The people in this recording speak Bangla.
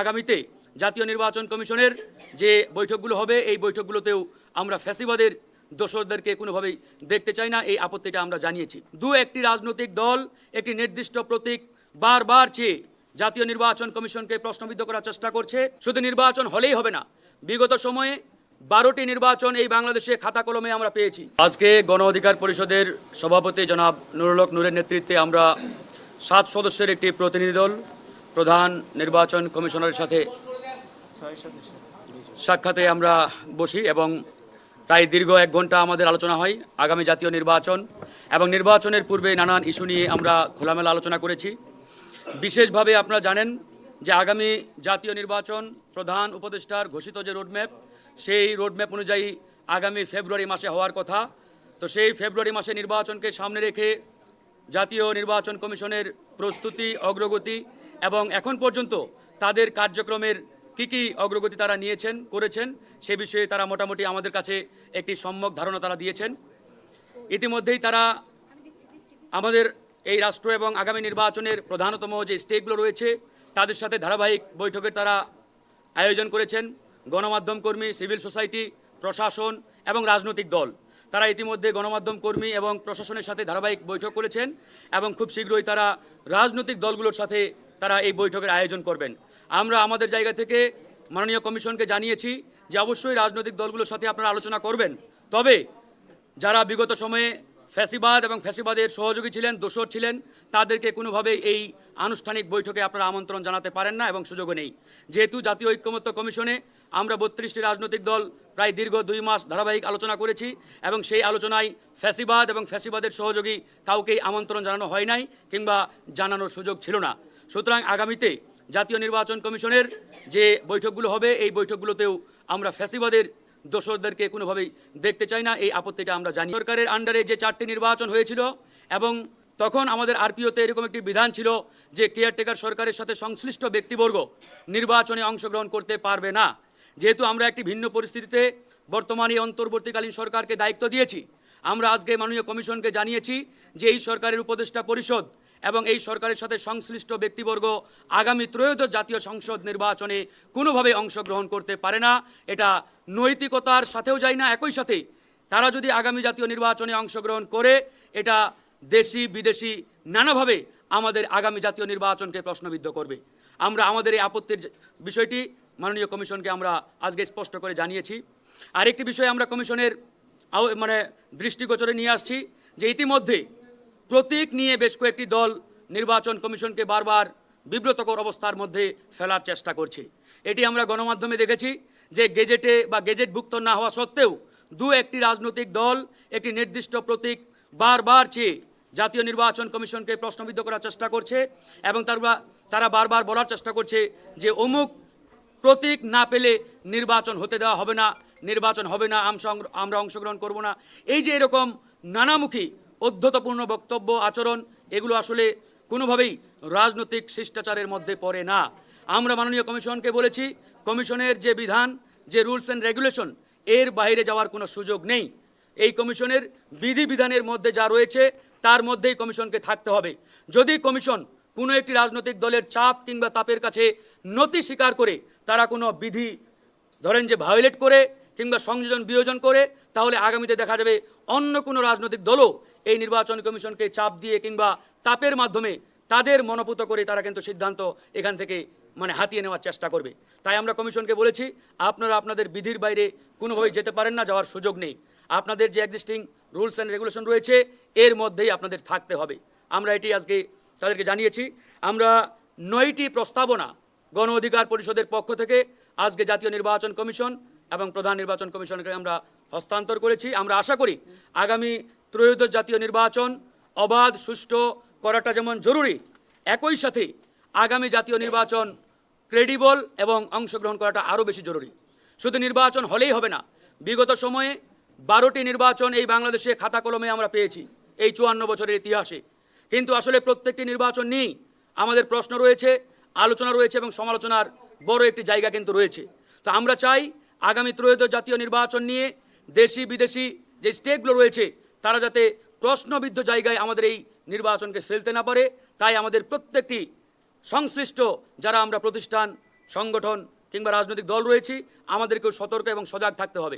আগামীতে জাতীয় নির্বাচন কমিশনের যে বৈঠকগুলো হবে, এই বৈঠকগুলোতেও আমরা ফ্যাসিবাদের দোসরদেরকে কোনোভাবেই দেখতে চাই না। এই আপত্তিটা আমরা জানিয়েছি। দু একটি রাজনৈতিক দল, একটি নির্দিষ্ট প্রতীক বারবার চেয়ে জাতীয় নির্বাচন কমিশনকে প্রশ্নবিদ্ধ করার চেষ্টা করছে। শুধু নির্বাচন হলেই হবে না, বিগত সময়ে বারোটি নির্বাচন এই বাংলাদেশে খাতা কলমে আমরা পেয়েছি। আজকে গণ অধিকার পরিষদের সভাপতি জনাব নুরুলক নূরের নেতৃত্বে আমরা সাত সদস্যের একটি প্রতিনিধি দল প্রধান নির্বাচন কমিশনারের সাথে সাক্ষাতে আমরা বসি এবং প্রায় দীর্ঘ এক ঘণ্টা আমাদের আলোচনা হয় আগামী জাতীয় নির্বাচন এবং নির্বাচনের পূর্বে নানান ইস্যু নিয়ে আমরা খোলামেলা আলোচনা করেছি। বিশেষভাবে আপনারা জানেন যে আগামী জাতীয় নির্বাচন প্রধান উপদেষ্টার ঘোষিত যে রোডম্যাপ, সেই রোডম্যাপ অনুযায়ী আগামী ফেব্রুয়ারি মাসে হওয়ার কথা। তো সেই ফেব্রুয়ারি মাসে নির্বাচনকে সামনে রেখে জাতীয় নির্বাচন কমিশনের প্রস্তুতি, অগ্রগতি এবং এখন পর্যন্ত তাদের কার্যক্রমের কি কি অগ্রগতি তারা নিয়েছেন, করেছেন, সে বিষয়ে তারা মোটামুটি আমাদের কাছে একটি সম্যক ধারণা তারা দিয়েছেন। ইতিমধ্যেই তারা আমাদের এই রাষ্ট্র এবং আগামী নির্বাচনের প্রধানতম যে স্টেটগুলো রয়েছে, তাদের সাথে ধারাবাহিক বৈঠকের তারা আয়োজন করেছেন। গণমাধ্যম কর্মী, সিভিল সোসাইটি, প্রশাসন এবং রাজনৈতিক দল। তারা ইতিমধ্যে গণমাধ্যম কর্মী এবং প্রশাসনের সাথে ধারাবাহিক বৈঠক করেছেন এবং খুব শীঘ্রই তারা রাজনৈতিক দলগুলোর সাথে তারা এই বৈঠকের আয়োজন করবেন। আমরা আমাদের জায়গা থেকে মাননীয় কমিশনকে জানিয়েছি যে অবশ্যই রাজনৈতিক দলগুলোর সাথে আপনারা আলোচনা করবেন। তবে যারা বিগত সময়ে ফ্যাসিবাদ এবং ফ্যাসিবাদের সহযোগী ছিলেন দোসর ছিলেন, তাদেরকে কোনোভাবে এই আনুষ্ঠানিক বৈঠকে আপনারা আমন্ত্রণ জানাতে পারেন না এবং সুযোগও নেই। যেহেতু জাতীয় ঐক্যমত্য কমিশনে আমরা বত্রিশটি রাজনৈতিক দল প্রায় দীর্ঘ দুই মাস ধারাবাহিক আলোচনা করেছি এবং সেই আলোচনায় ফ্যাসিবাদ এবং ফ্যাসিবাদের সহযোগী কাউকেই আমন্ত্রণ জানানো হয় নাই কিংবা জানানোর সুযোগ ছিল না। সুতরাং আগামীতে জাতীয় নির্বাচন কমিশনের যে বৈঠকগুলো হবে, এই বৈঠকগুলোতেও আমরা ফ্যাসিবাদের দোসরদেরকে কোনোভাবেই দেখতে চাই না। এই আপত্তিটা আমরা জানি। সরকারের আন্ডারে যে চারটি নির্বাচন হয়েছিল এবং তখন আমাদের আরপিওতে এরকম একটি বিধান ছিল যে কেয়ারটেকার সরকারের সাথে সংশ্লিষ্ট ব্যক্তিবর্গ নির্বাচনে অংশগ্রহণ করতে পারবে না। যেহেতু আমরা একটি ভিন্ন পরিস্থিতিতে বর্তমানে অন্তর্বর্তীকালীন সরকারকে দায়িত্ব দিয়েছি, আমরা আজকে মাননীয় কমিশনকে জানিয়েছি যে এই সরকারের উপদেষ্টা পরিষদ এবং এই সরকারের সাথে সংশ্লিষ্ট ব্যক্তিবর্গ আগামী ত্রয়োদশ জাতীয় সংসদ নির্বাচনে কোনোভাবে অংশগ্রহণ করতে পারে না। এটা নৈতিকতার সাথেও যায় না, একই সাথে তারা যদি আগামী জাতীয় নির্বাচনে অংশগ্রহণ করে, এটা দেশি, বিদেশি, নানাভাবে আমাদের আগামী জাতীয় নির্বাচনকে প্রশ্নবিদ্ধ করবে। আমরা আমাদের এই আপত্তির বিষয়টি মাননীয় কমিশনকে আমরা আজকে স্পষ্ট করে জানিয়েছি। আরেকটি বিষয় আমরা কমিশনের মানে দৃষ্টিগোচরে নিয়ে আসছি যে ইতিমধ্যে প্রতীক নিয়ে বেশ কয়েকটি দল নির্বাচন কমিশনকে বারবার বিব্রতকর অবস্থার মধ্যে ফেলার চেষ্টা করছে। এটি আমরা গণমাধ্যমে দেখেছি যে গেজেটে বা গেজেটভুক্ত না হওয়া সত্ত্বেও দু একটি রাজনৈতিক দল একটি নির্দিষ্ট প্রতীক বারবার চেয়ে জাতীয় নির্বাচন কমিশনকে প্রশ্নবিদ্ধ করার চেষ্টা করছে এবং তারা তারা বারবার বলার চেষ্টা করছে যে অমুক প্রতীক না পেলে নির্বাচন হতে দেওয়া হবে না, নির্বাচন হবে না আমরা অংশগ্রহণ করব না। এই যে এরকম নানামুখী অধ্যতপূর্ণ বক্তব্য, আচরণ, এগুলো আসলে কোনোভাবেই রাজনৈতিক শিষ্টাচারের মধ্যে পড়ে না। আমরা মাননীয় কমিশনকে বলেছি, কমিশনের যে বিধান, যে রুলস অ্যান্ড রেগুলেশন, এর বাইরে যাওয়ার কোনো সুযোগ নেই। এই কমিশনের বিধিবিধানের মধ্যে যা রয়েছে, তার মধ্যেই কমিশনকে থাকতে হবে। যদি কমিশন কোনো একটি রাজনৈতিক দলের চাপ কিংবা তাপের কাছে নতি স্বীকার করে, তারা কোনো বিধি ধরেন যে ভায়োলেট করে কিংবা সংযোজন বিয়োজন করে, তাহলে আগামীতে দেখা যাবে অন্য কোনো রাজনৈতিক দলও এই নির্বাচন কমিশনকে চাপ দিয়ে কিংবা তাপের মাধ্যমে তাদের মনোপুত করে তারা কিন্তু সিদ্ধান্ত এখান থেকে মানে হাতিয়ে নেওয়ার চেষ্টা করবে। তাই আমরা কমিশনকে বলেছি, আপনারা আপনাদের বিধির বাইরে কোনোভাবেই যেতে পারেন না, যাওয়ার সুযোগ নেই। আপনাদের যে এক্সিস্টিং রুলস অ্যান্ড রেগুলেশন রয়েছে, এর মধ্যেই আপনাদের থাকতে হবে। আমরা এটি আজকে তাদেরকে জানিয়েছি, আমরা নয়টি প্রস্তাবনা গণ অধিকার পরিষদের পক্ষ থেকে আজকে জাতীয় নির্বাচন কমিশন এবং প্রধান নির্বাচন কমিশনকে আমরা হস্তান্তর করেছি। আমরা আশা করি আগামী ত্রয়োদশ জাতীয় নির্বাচন অবাধ, সুষ্ঠু করাটা যেমন জরুরি, একই সাথে আগামী জাতীয় নির্বাচন ক্রেডিবল এবং অংশগ্রহণ করাটা আরও বেশি জরুরি। শুধু নির্বাচন হলেই হবে না, বিগত সময়ে বারোটি নির্বাচন এই বাংলাদেশে খাতা কলমে আমরা পেয়েছি, এই চুয়ান্ন বছরের ইতিহাসে। কিন্তু আসলে প্রত্যেকটি নির্বাচন নিয়েই আমাদের প্রশ্ন রয়েছে, আলোচনা রয়েছে এবং সমালোচনার বড় একটি জায়গা কিন্তু রয়েছে। তো আমরা চাই আগামী ত্রয়োদশ জাতীয় নির্বাচন নিয়ে দেশি বিদেশি যে স্টেটগুলো রয়েছে তারা যাতে প্রশ্নবিদ্ধ জায়গায় আমাদের এই নির্বাচনকে ফেলতে না পারে, তাই আমাদের প্রত্যেকটি সংশ্লিষ্ট যারা আমরা প্রতিষ্ঠান, সংগঠন কিংবা রাজনৈতিক দল রয়েছি, আমাদেরকেও সতর্ক এবং সজাগ থাকতে হবে।